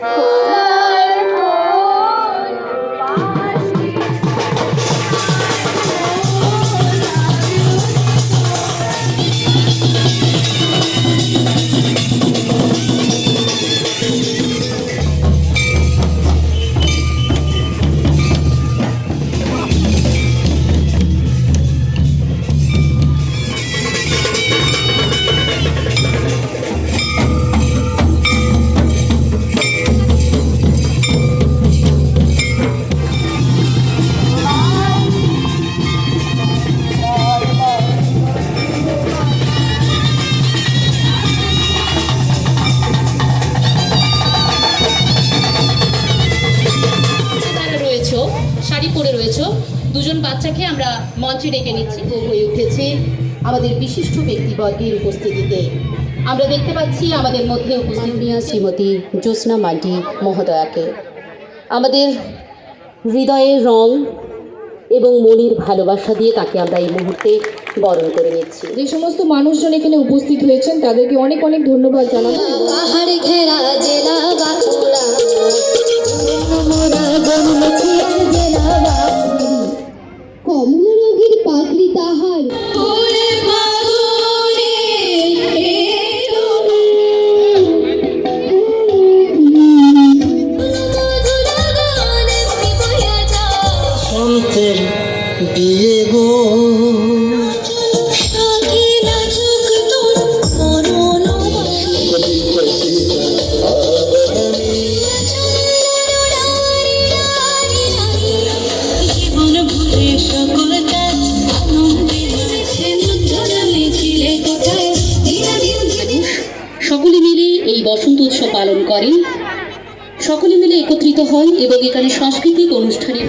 Bye. Sari পরে রয়েছো দুজন বাচ্চাকে আমরা মঞ্চে ডেকে নিচ্ছি। ও হয়ে উঠেছে আমাদের বিশিষ্ট ব্যক্তিবর্গের উপস্থিতিতে। আমরা দেখতে পাচ্ছি আমাদের মধ্যে উপস্থিত নিয়ে শ্রীমতী জ্যোৎস্না মান্ডি মহোদয়াকে। আমাদের হৃদয়ের রং এবং মনির ভালোবাসা দিয়ে তাকে আমরা এই মুহূর্তে বরণ করে নিচ্ছি। যে সমস্ত মানুষজন এখানে উপস্থিত হয়েছেন তাদেরকে অনেক অনেক ধন্যবাদ জানাব। বিয়ে গো। সকলে মিলে এই বসন্ত উৎসব পালন করে সকলে মিলে একত্রিত হয় এবং এখানে সাংস্কৃতিক অনুষ্ঠানের